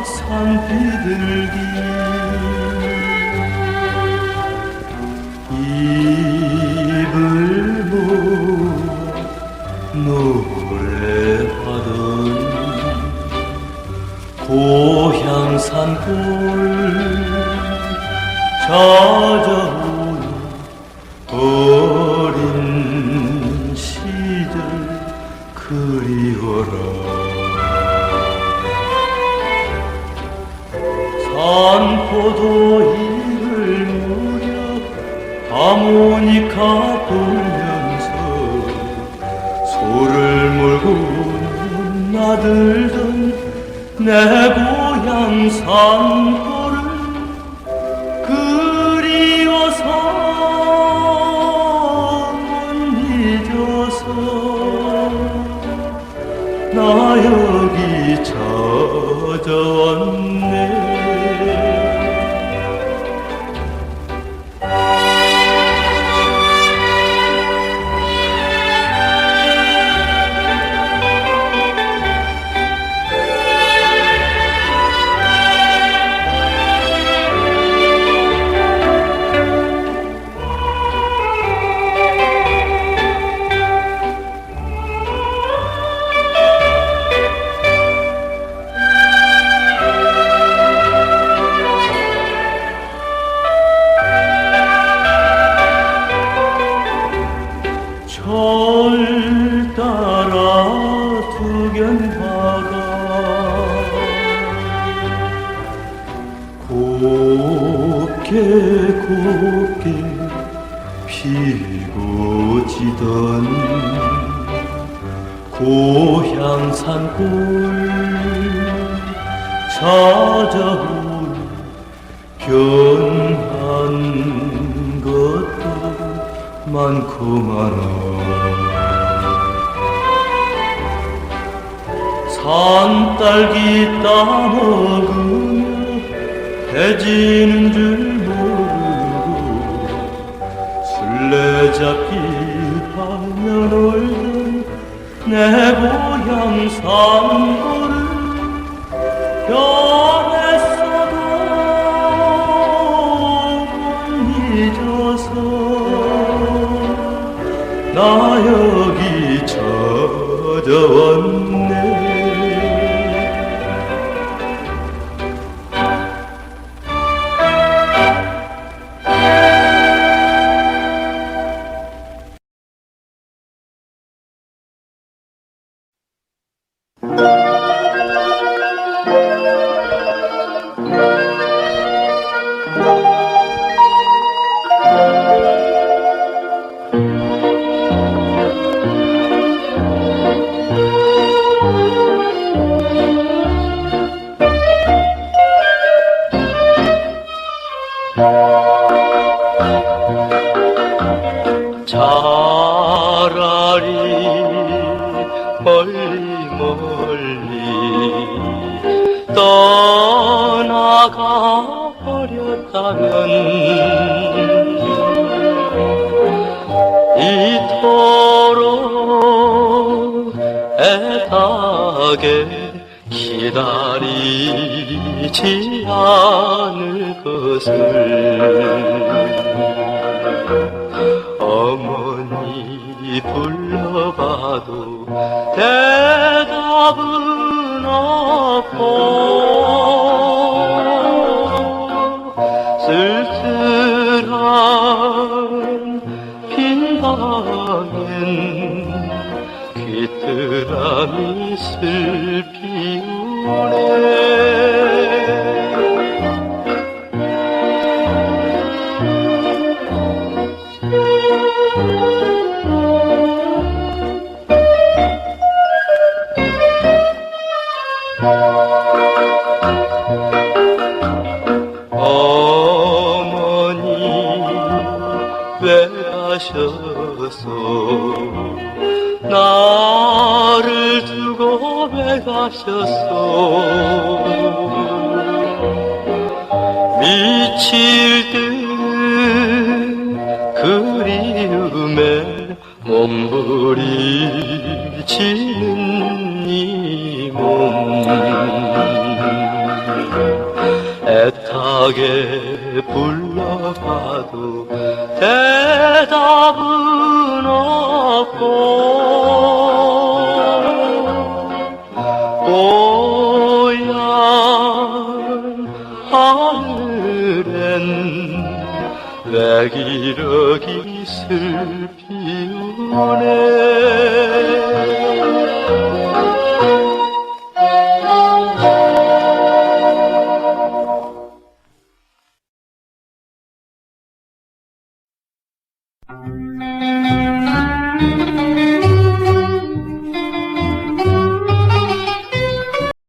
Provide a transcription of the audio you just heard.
슬쩍 산 비둘기. 입을 모아 노래하던 고향 산골 찾아오는 어린 시절 그리워라 산포도 입을 무렵 하모니카 불면서 소를 몰고 나들던 내 고향 산골을 그리워서 못 잊어서 나여 절 따라 두견화가 곱게 곱게 피고 지던 고향 산골 찾아온 변한 것도 많고 많아 산딸기 따먹으며 해지는 줄 모르고 술래잡기 하며 놀던 내 고향 산골을 찾아 차라리 멀리 멀리 떠나가 버렸다면 이토록 애타게 기다리지 않을 것을 어머니 불러봐도 대답은 없고 쓸쓸한 빈 방엔 귀뚜라미 슬피우네 어머니 왜 가셨어 왜 가셨어 미칠 듯 그리움에 몸부리치는 이몸. 애타게 불러봐도 대답은 없고 내 기러기 슬피 우네